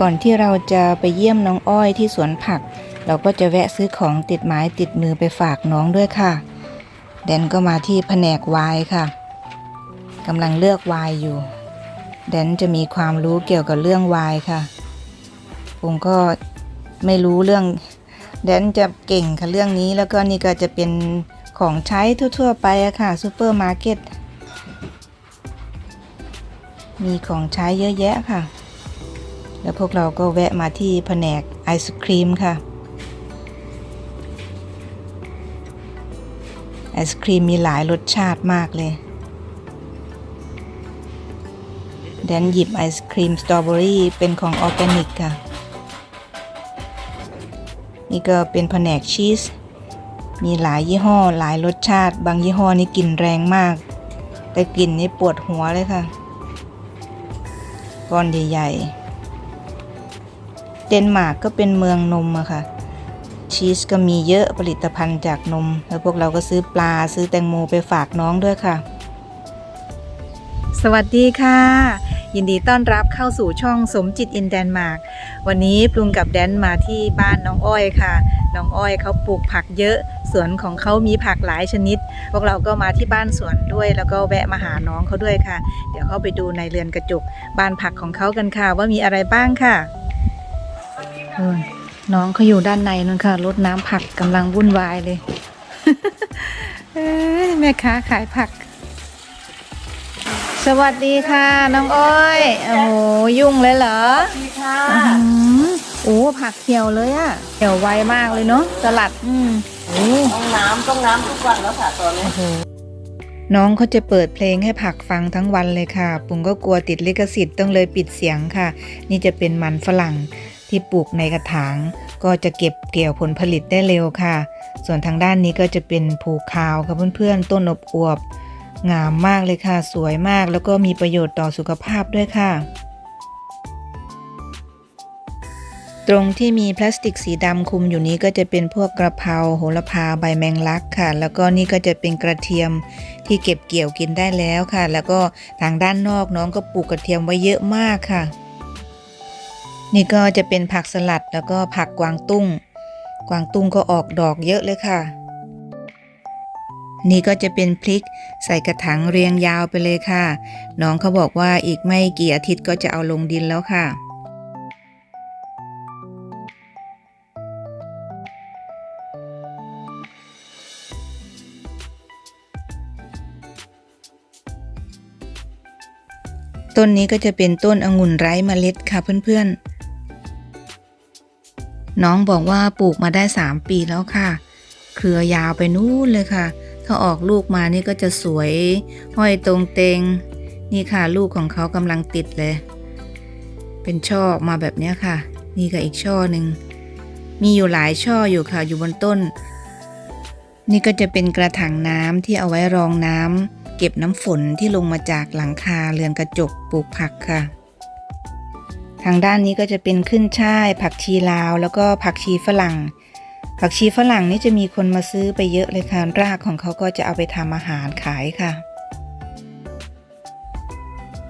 ก่อนที่เราจะไปเยี่ยมน้องอ้อยที่สวนผัก เราก็จะแวะซื้อของติดไม้ติดมือไปฝากน้องด้วยค่ะ แดนก็มาที่แผนกไวน์ค่ะกำลังเลือกไวน์อยู่ แดนจะมีความรู้เกี่ยวกับเรื่องไวน์ค่ะผมก็ไม่รู้เรื่อง แดนจะเก่งค่ะเรื่องนี้แล้วก็นี่ก็จะเป็นของใช้ทั่ว ๆ ไปอะค่ะซูเปอร์มาร์เก็ตมีของใช้เยอะแยะค่ะ แล้วพวกเราก็แวะมาที่แผนกไอศครีมค่ะ ไอศครีมมีหลายรสชาติมากเลยแดนหยิบไอศครีมสตรอเบอรี่เป็นของออร์แกนิกค่ะ นี่ก็เป็นแผนกชีส มีหลายยี่ห้อหลายรสชาติ บางยี่ห้อนี่กลิ่นแรงมาก แต่กลิ่นนี่ปวดหัวเลยค่ะ ก้อนใหญ่ๆ ดนมาร์กก็เป็นเมืองนมอะค่ะ ชีสก็มีเยอะผลิตภัณฑ์จากนม แล้วพวกเราก็ซื้อปลาซื้อแตงโมไปฝากน้องด้วยค่ะ สวัสดีค่ะ ยินดีต้อนรับเข้าสู่ช่องสมจิตอินแดนมาร์กวันนี้ปรุงกับแดนมาที่บ้านน้องอ้อยค่ะน้องอ้อยเขาปลูกผักเยอะ สวนของเขามีผักหลายชนิด พวกเราก็มาที่บ้านสวนด้วย แล้วก็แวะมาหาน้องเขาด้วยค่ะ เดี๋ยวเข้าไปดูในเรือนกระจก บ้านผักของเขากันค่ะว่ามีอะไรบ้างค่ะ น้องเขาอยู่ด้านในนั่นค่ะรดน้ำผักกำลังวุ่นวายเลยเอ้ยแม่ค้าขายผัก สวัสดีค่ะ น้องอ้อย โอ้โหยุ่งเลยเหรอดีค่ะอื้อหือโอ้ผักเหี่ยวเลยอะเหี่ยวไวมากเลยเนาะสลัด อืมโอ้ต้องน้ำต้องน้ำทุกวันแล้วค่ะตอนนี้โหน้องเขาจะเปิดเพลงให้ผักฟังทั้งวันเลยค่ะ ปุงก็กลัวติดลิขสิทธิ์ต้องเลยปิดเสียงค่ะ นี่จะเป็นมันฝรั่ง ที่ปลูกในกระถางก็จะเก็บเกี่ยวผลผลิตได้เร็วค่ะ ส่วนทางด้านนี้ก็จะเป็นผูคาวค่ะเพื่อนๆ ต้นอบอวบ งามมากเลยค่ะ สวยมากแล้วก็มีประโยชน์ต่อสุขภาพด้วยค่ะ ตรงที่มีพลาสติกสีดำคุมอยู่นี้ก็จะเป็นพวกกระเพราโหระพาใบแมงลักค่ะ แล้วก็นี่ก็จะเป็นกระเทียมที่เก็บเกี่ยวกินได้แล้วค่ะ แล้วก็ทางด้านนอกน้องก็ปลูกกระเทียมไว้เยอะมากค่ะ นี่ก็จะเป็นผักสลัดแล้วก็ผักกวางตุ้ง กวางตุ้งก็ออกดอกเยอะเลยค่ะ นี่ก็จะเป็นพริกใส่กระถางเรียงยาวไปเลยค่ะ น้องเขาบอกว่าอีกไม่กี่อาทิตย์ก็จะเอาลงดินแล้วค่ะต้นนี้ก็จะเป็นต้นองุ่นไร้เมล็ดค่ะเพื่อนๆ น้องบอกว่าปลูกมาได้ 3 ปีแล้วค่ะ เครือยาวไปนู่นเลยค่ะ ถ้าออกลูกมานี่ก็จะสวย ห้อยตรงเตง นี่ค่ะลูกของเขากำลังติดเลย เป็นช่อออกมาแบบนี้ค่ะ นี่ก็อีกช่อหนึ่ง มีอยู่หลายช่ออยู่ค่ะอยู่บนต้น นี่ก็จะเป็นกระถางน้ำที่เอาไว้รองน้ำเก็บน้ำฝนที่ลงมาจากหลังคาเรือนกระจกปลูกผักค่ะ ทางด้านนี้ก็จะเป็นขึ้นช่าย ผักชีลาว แล้วก็ผักชีฝรั่ง ผักชีฝรั่งนี่จะมีคนมาซื้อไปเยอะเลยค่ะ รากของเขาก็จะเอาไปทำอาหารขายค่ะ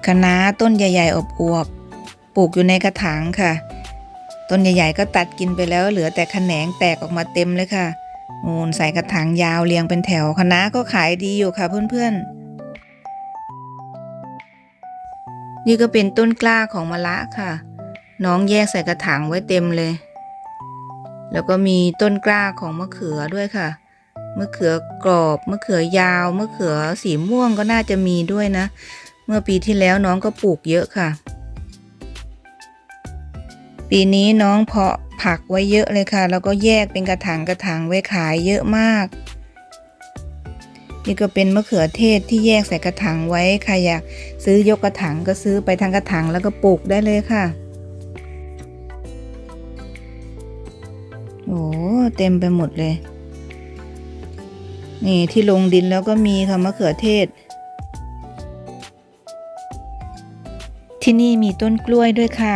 คะน้าต้นใหญ่ๆอบอวบปลูกอยู่ในกระถางค่ะ ต้นใหญ่ๆก็ตัดกินไปแล้วเหลือแต่แขนงแตกออกมาเต็มเลยค่ะนูนใส่กระถางยาวเรียงเป็นแถวคะน้าก็ขายดีอยู่ค่ะเพื่อนๆ นี่ก็เป็นต้นกล้าของมะละค่ะ น้องแยกใส่กระถางไว้เต็มเลย แล้วก็มีต้นกล้าของมะเขือด้วยค่ะ มะเขือกรอบ มะเขือยาว มะเขือสีม่วงก็น่าจะมีด้วยนะ เมื่อปีที่แล้วน้องก็ปลูกเยอะค่ะ ปีนี้น้องเพาะผักไว้เยอะเลยค่ะ แล้วก็แยกเป็นกระถางกระถางไว้ขายเยอะมาก นี่ก็เป็นมะเขือเทศที่แยกใส่กระถางไว้ใครอยากซื้อยกกระถางก็ซื้อไปทางกระถางแล้วก็ปลูกได้เลยค่ะโอ้เต็มไปหมดเลย นี่ที่ลงดินแล้วก็มีค่ะมะเขือเทศ ที่นี่มีต้นกล้วยด้วยค่ะ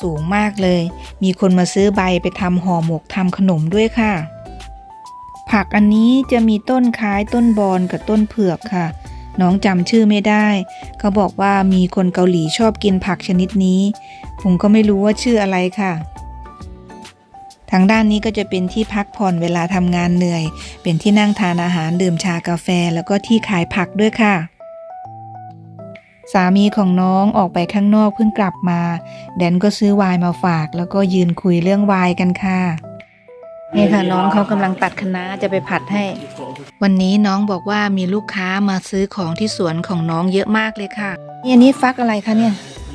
สูงมากเลย มีคนมาซื้อใบไปทำห่อหมกทำขนมด้วยค่ะ ผักอันนี้จะมีต้นคล้ายต้นบอนกับต้นเผือกค่ะ น้องจำชื่อไม่ได้ เขาบอกว่ามีคนเกาหลีชอบกินผักชนิดนี้ ผมก็ไม่รู้ว่าชื่ออะไรค่ะ ทางด้านนี้ก็จะเป็นที่พักผ่อนเวลาทำงานเหนื่อย เป็นที่นั่งทานอาหารดื่มชากาแฟแล้วก็ที่ขายผักด้วยค่ะสามีของน้องออกไปข้างนอกเพิ่งกลับมา แดนก็ซื้อไวน์มาฝาก แล้วก็ยืนคุยเรื่องไวน์กันค่ะ นี่ค่ะน้องเขากำลังตัดคะน้าจะไปผัดให้ วันนี้น้องบอกว่ามีลูกค้ามาซื้อของที่สวนของน้องเยอะมากเลยค่ะนี่อันนี้ฟักอะไรคะเนี่ย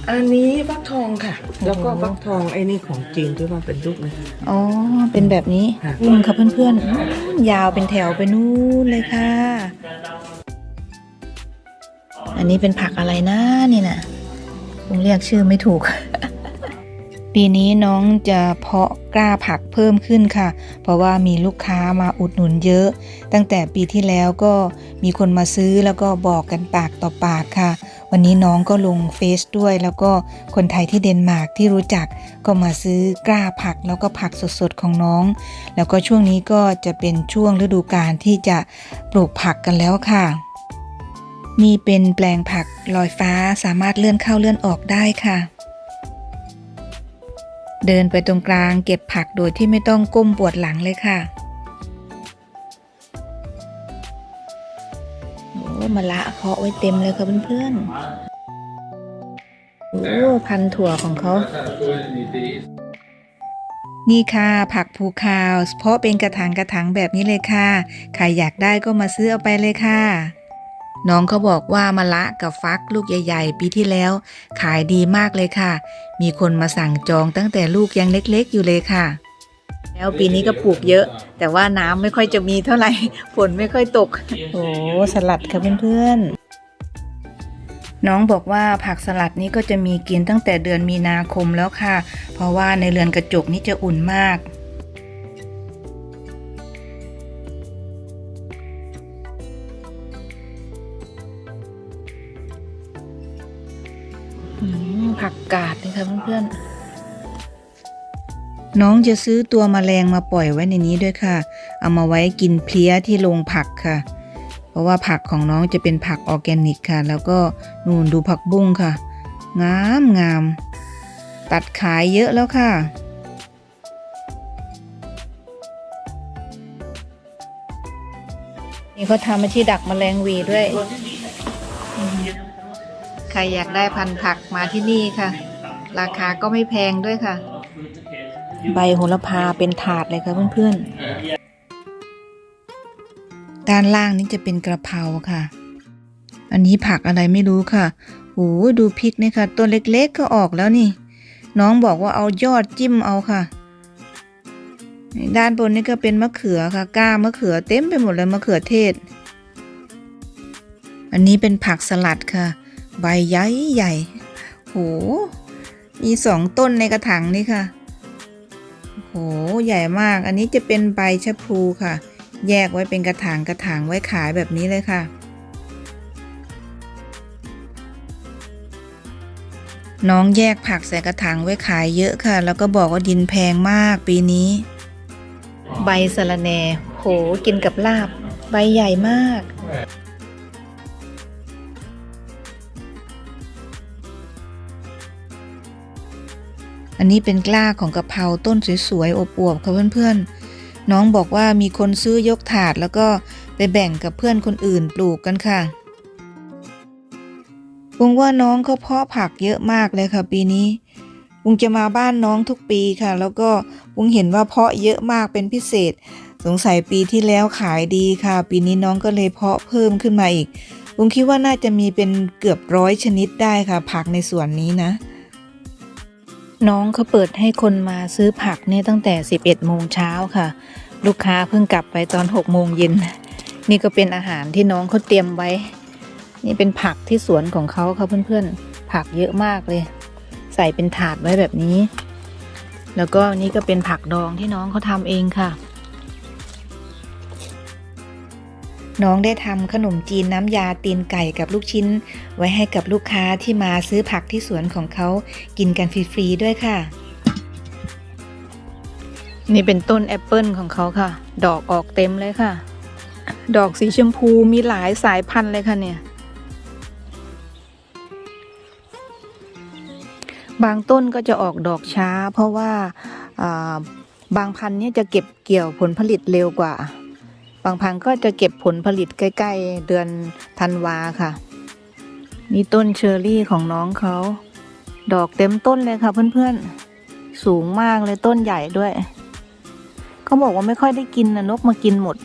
อันนี้ฟักทองค่ะ แล้วก็โอ้โหฟักทองไอ้นี่ของจริงที่ว่าเป็นลูกนะอ๋อเป็นแบบนี้ค่ะอืมค่ะเพื่อนๆ ยาวเป็นแถวไปนู่นเลยค่ะ อันนี้เป็นผักอะไรนะนี่นะผมเรียกชื่อไม่ถูก ปีนี้น้องจะเพาะกล้าผักเพิ่มขึ้นค่ะ เพราะว่ามีลูกค้ามาอุดหนุนเยอะ ตั้งแต่ปีที่แล้วก็มีคนมาซื้อแล้วก็บอกกันปากต่อปากค่ะ วันนี้น้องก็ลงเฟซด้วย แล้วก็คนไทยที่เดนมาร์กที่รู้จักก็มาซื้อกล้าผักแล้วก็ผักสดๆของน้อง แล้วก็ช่วงนี้ก็จะเป็นช่วงฤดูกาลที่จะปลูกผักกันแล้วค่ะนี่เป็นแปลงผักลอยฟ้าสามารถเลื่อนเข้าเลื่อนออกได้ค่ะ เดินไปตรงกลางเก็บผักโดยที่ไม่ต้องก้มปวดหลังเลยค่ะโอ้มะละเคาะไว้เต็มเลยค่ะเพื่อนๆโอ้พันถั่วของเขา นี่ค่ะผักภูคาว เพาะเป็นกระถางกระถางแบบนี้เลยค่ะ ใครอยากได้ก็มาซื้อเอาไปเลยค่ะ น้องเขาบอกว่ามะละกับฟักลูกใหญ่ๆ ปีที่แล้ว ขายดีมากเลยค่ะ มีคนมาสั่งจองตั้งแต่ลูกยังเล็กๆอยู่เลยค่ะ แล้วปีนี้ก็ปลูกเยอะ แต่ว่าน้ำไม่ค่อยจะมีเท่าไหร่ฝนไม่ค่อยตก โอ้สลัดค่ะเพื่อนๆน้องบอกว่าผักสลัดนี้ก็จะมีกินตั้งแต่เดือนมีนาคมแล้วค่ะ เพราะว่าในเรือนกระจกนี่จะอุ่นมาก ค่ะเพื่อนๆ น้องจะซื้อตัวมแมลงมาปล่อยไว้ในนี้ด้วยค่ะ เอามาไว้กินเพลี้ยที่โรงผักค่ะ เพราะว่าผักของน้องจะเป็นผักออร์แกนิกค่ะ แล้วก็นูนดูผักบุ้งค่ะ งามงาม ตัดขายเยอะแล้วค่ะนี่เขาทำมาที่ดักแมลงวีด้วย ใครอยากได้พันธุ์ผักมาที่นี่ค่ะ ราคาก็ไม่แพงด้วยค่ะ ใบโหระพาเป็นถาดเลยค่ะเพื่อนๆ ด้านล่างนี่จะเป็นกระเพราค่ะ อันนี้ผักอะไรไม่รู้ค่ะโอ้ดูพริกนี่ค่ะตัวเล็กๆก็ออกแล้วนี่ น้องบอกว่าเอายอดจิ้มเอาค่ะ ด้านบนนี่ก็เป็นมะเขือค่ะ ก้ามะเขือเต็มไปหมดเลยมะเขือเทศ อันนี้เป็นผักสลัดค่ะ ใบใหญ่ใหญ่โห มีสองต้นในกระถางนี่ค่ะโหใหญ่มากอันนี้จะเป็นใบชะพลูค่ะ แยกไว้เป็นกระถางกระถางไว้ขายแบบนี้เลยค่ะ น้องแยกผักใส่กระถางไว้ขายเยอะค่ะ แล้วก็บอกว่าดินแพงมากปีนี้ ใบสะระแหน่โหกินกับลาบ ใบใหญ่มาก อันนี้เป็นกล้าของกะเพราต้นสวยๆอบอวบๆค่ะเพื่อนๆ น้องบอกว่ามีคนซื้อยกถาดแล้วก็ไปแบ่งกับเพื่อนคนอื่นปลูกกันค่ะปุงว่าน้องเขาเพาะผักเยอะมากเลยค่ะ ปีนี้ปุงจะมาบ้านน้องทุกปีค่ะ แล้วก็ปุงเห็นว่าเพาะเยอะมากเป็นพิเศษ สงสัยปีที่แล้วขายดีค่ะ ปีนี้น้องก็เลยเพาะเพิ่มขึ้นมาอีกปุงคิดว่าน่าจะมีเป็นเกือบร้อยชนิดได้ค่ะ ผักในสวนนี้นะ น้องเขาเปิดให้คนมาซื้อผักเนี่ยตั้งแต่ 11โมงเช้าค่ะ ลูกค้าเพิ่งกลับไปตอน6โมงเย็น นี่ก็เป็นอาหารที่น้องเขาเตรียมไว้ นี่เป็นผักที่สวนของเขาค่ะเพื่อนๆ ผักเยอะมากเลย ใส่เป็นถาดไว้แบบนี้ แล้วก็นี่ก็เป็นผักดองที่น้องเขาทำเองค่ะ น้องได้ทำขนมจีนน้ำยาตีนไก่กับลูกชิ้น ไว้ให้กับลูกค้าที่มาซื้อผักที่สวนของเขากินกันฟรีๆด้วยค่ะ นี่เป็นต้นแอปเปิลของเขาค่ะ ดอกออกเต็มเลยค่ะ ดอกสีชมพูมีหลายสายพันธุ์เลยค่ะเนี่ย บางต้นก็จะออกดอกช้า เพราะว่าาบางพันธุ์เนี่ยจะเก็บเกี่ยวผลผลิตเร็วกว่าางพันธุ์ก็จะเก็บผลผลิตใกล้ ๆ เดือนธันวาค่ะ นี่ต้นเชอร์รี่ของน้องเขา ดอกเต็มต้นเลยค่ะเพื่อนๆ สูงมากเลยต้นใหญ่ด้วย เขาบอกว่าไม่ค่อยได้กินนะนกมากินหมด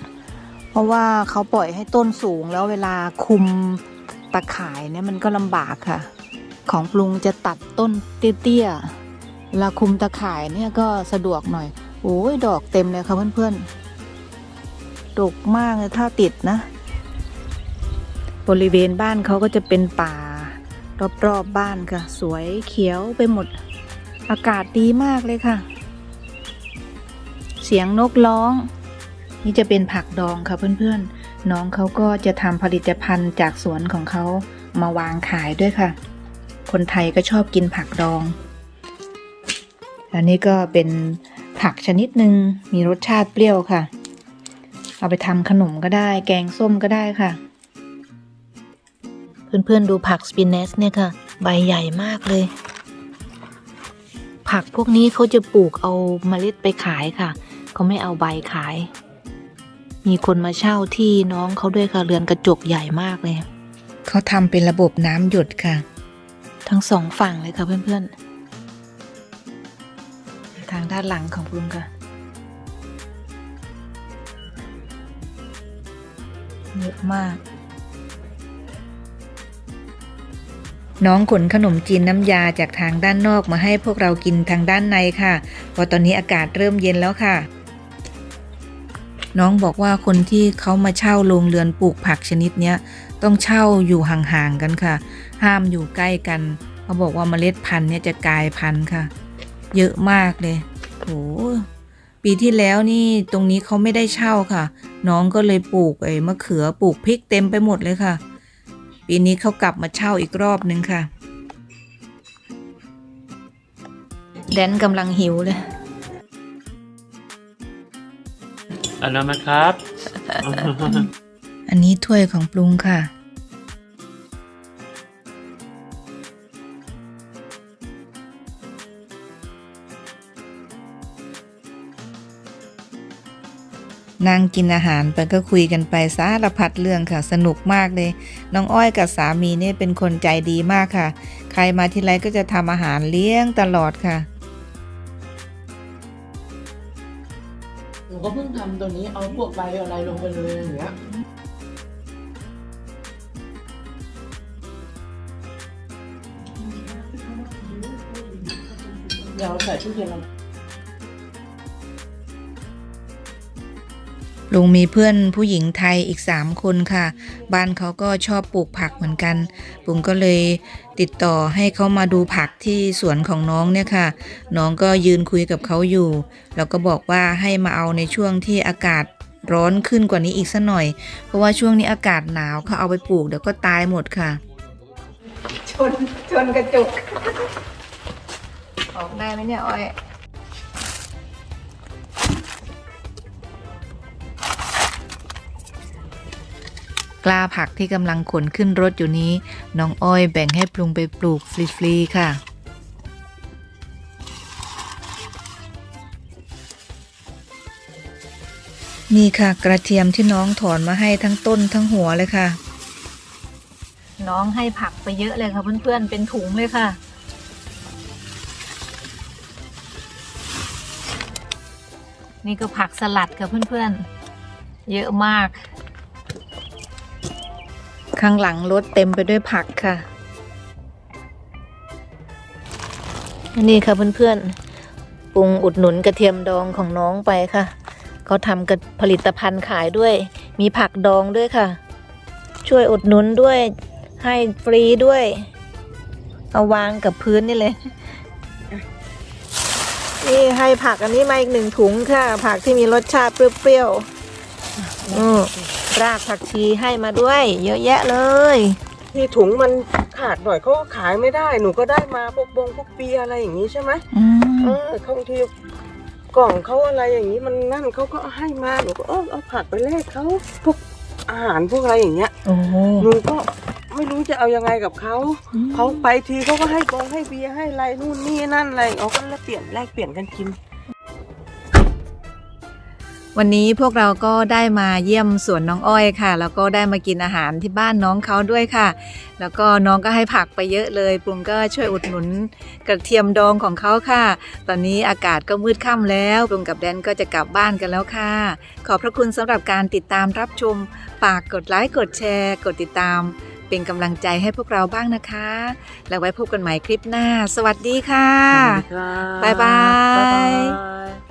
เพราะว่าเขาปล่อยให้ต้นสูงแล้วเวลาคุมตะข่ายเนี่ยมันก็ลำบากค่ะ ของปรุงจะตัดต้นเตี้ยๆเวลาคุมตะข่ายเนี่ยก็สะดวกหน่อย โอ้ยดอกเต็มเลยค่ะเพื่อนๆ ดกมากเลยถ้าติดนะ บริเวณบ้านเขาก็จะเป็นป่า รอบๆบบ้านค่ะ สวยเขียวไปหมด อากาศดีมากเลยค่ะ เสียงนกร้อง นี่จะเป็นผักดองค่ะเพื่อนๆ น้องเขาก็จะทำผลิตภัณฑ์จากสวนของเขามาวางขายด้วยค่ะ คนไทยก็ชอบกินผักดอง อันนี้ก็เป็นผักชนิดหนึ่งมีรสชาติเปรี้ยวค่ะ เอาไปทำขนมก็ได้ แกงส้มก็ได้ค่ะ เพื่อนๆดูผักสปินเนสเนี่ยค่ะ ใบใหญ่มากเลย ผักพวกนี้เขาจะปลูกเอาเมล็ดไปขายค่ะ เขาไม่เอาใบขาย มีคนมาเช่าที่น้องเขาด้วยค่ะ เรือนกระจกใหญ่มากเลย เขาทำเป็นระบบน้ำหยดค่ะ ทั้งสองฝั่งเลยค่ะเพื่อนๆ ทางด้านหลังของลุงค่ะ เยอะมาก น้องขนขนมจีนน้ำยาจากทางด้านนอกมาให้พวกเรากินทางด้านในค่ะเพราะตอนนี้อากาศเริ่มเย็นแล้วค่ะ น้องบอกว่าคนที่เขามาเช่าโรงเรือนปลูกผักชนิดเนี้ยต้องเช่าอยู่ห่างๆกันค่ะ ห้ามอยู่ใกล้กันเขาบอกว่าเมล็ดพันธุ์เนี่ยจะกลายพันธุ์ค่ะ เยอะมากเลยโห ปีที่แล้วนี่ตรงนี้เขาไม่ได้เช่าค่ะ น้องก็เลยปลูกไอ้มะเขือปลูกพริกเต็มไปหมดเลยค่ะ ปีนี้เขากลับมาเช่าอีกรอบนึงค่ะ แดนกำลังหิวเลยอันนั้นนะครับ อันนี้ถ้วยของปรุงค่ะ นั่งกินอาหารไปก็คุยกันไปสารพัดเรื่องค่ะ สนุกมากเลย น้องอ้อยกับสามีเนี่ยเป็นคนใจดีมากค่ะ ใครมาที่ไรก็จะทำอาหารเลี้ยงตลอดค่ะหนูก็เพิ่งทำตัวนี้เอาพวกใบอะไรลงไปเลยอย่างเงี้ยเดี๋ยวใส่ตู้เย็นล้ว ลุงมีเพื่อนผู้หญิงไทยอีก 3 คนค่ะ บ้านเขาก็ชอบปลูกผักเหมือนกัน ลุงก็เลยติดต่อให้เขามาดูผักที่สวนของน้องเนี่ยค่ะ น้องก็ยืนคุยกับเขาอยู่ แล้วก็บอกว่าให้มาเอาในช่วงที่อากาศร้อนขึ้นกว่านี้อีกสักหน่อย เพราะว่าช่วงนี้อากาศหนาวเขาเอาไปปลูกเดี๋ยวก็ตายหมดค่ะ ชน ชนกระจุกออกได้ไหมเนี่ยอ้อย กล้าผักที่กำลังขนขึ้นรถอยู่นี้ น้องอ้อยแบ่งให้ปรุงไปปลูกฟรีๆค่ะนี่ค่ะกระเทียมที่น้องถอนมาให้ทั้งต้นทั้งหัวเลยค่ะ น้องให้ผักไปเยอะเลยค่ะเพื่อนๆเป็นถุงเลยค่ะ นี่ก็ผักสลัดค่ะเพื่อนๆเยอะมาก ข้างหลังรถเต็มไปด้วยผักค่ะนี่ค่ะเพื่อนๆปรุงอุดหนุนกระเทียมดองของน้องไปค่ะเขาทำกับผลิตภัณฑ์ขายด้วย มีผักดองด้วยค่ะ ช่วยอุดหนุนด้วย ให้ฟรีด้วย เอาวางกับพื้นนี่เลย นี่ให้ผักอันนี้มาอีกหนึ่งถุงค่ะ ผักที่มีรสชาติเปรี้ยวๆอืม รากผักชีให้มาด้วย เยอะแยะเลย ที่ถุงมันขาดหน่อยเขาก็ขายไม่ได้ หนูก็ได้มาพวกบงพวกเบียร์อะไรอย่างนี้ใช่ไหมอืเอมอเขาบางทีกล่องเขาอะไรอย่างนี้มันนั่นเขาก็ให้มาหนูก็เออเอาผักไปแลกเขาพวกอาหารพวกอะไรอย่างเงี้ยโอ้โหหนูก็ไม่รู้จะเอายังไงกับเขาเขาไปทีเขาก็ให้บงให้เบียร์ให้อะไรนู่นนี่นั่นอะไรเอาก็แลกเปลี่ยนแลกเปลี่ยนกันกิน วันนี้พวกเราก็ได้มาเยี่ยมสวนน้องอ้อยค่ะ แล้วก็ได้มากินอาหารที่บ้านน้องเขาด้วยค่ะ แล้วก็น้องก็ให้ผักไปเยอะเลยปรุงก็ช่วยอุดหนุนกระเทียมดองของเขาค่ะ ตอนนี้อากาศก็มืดค่ำแล้วปรุงกับแดนก็จะกลับบ้านกันแล้วค่ะ ขอบพระคุณสำหรับการติดตามรับชมฝากกดไลค์กดแชร์ กดติดตาม เป็นกำลังใจให้พวกเราบ้างนะคะ แล้วไว้พบกันใหม่คลิปหน้า สวัสดีค่ะสวัสดีครับบ๊ายบายบ๊ายบาย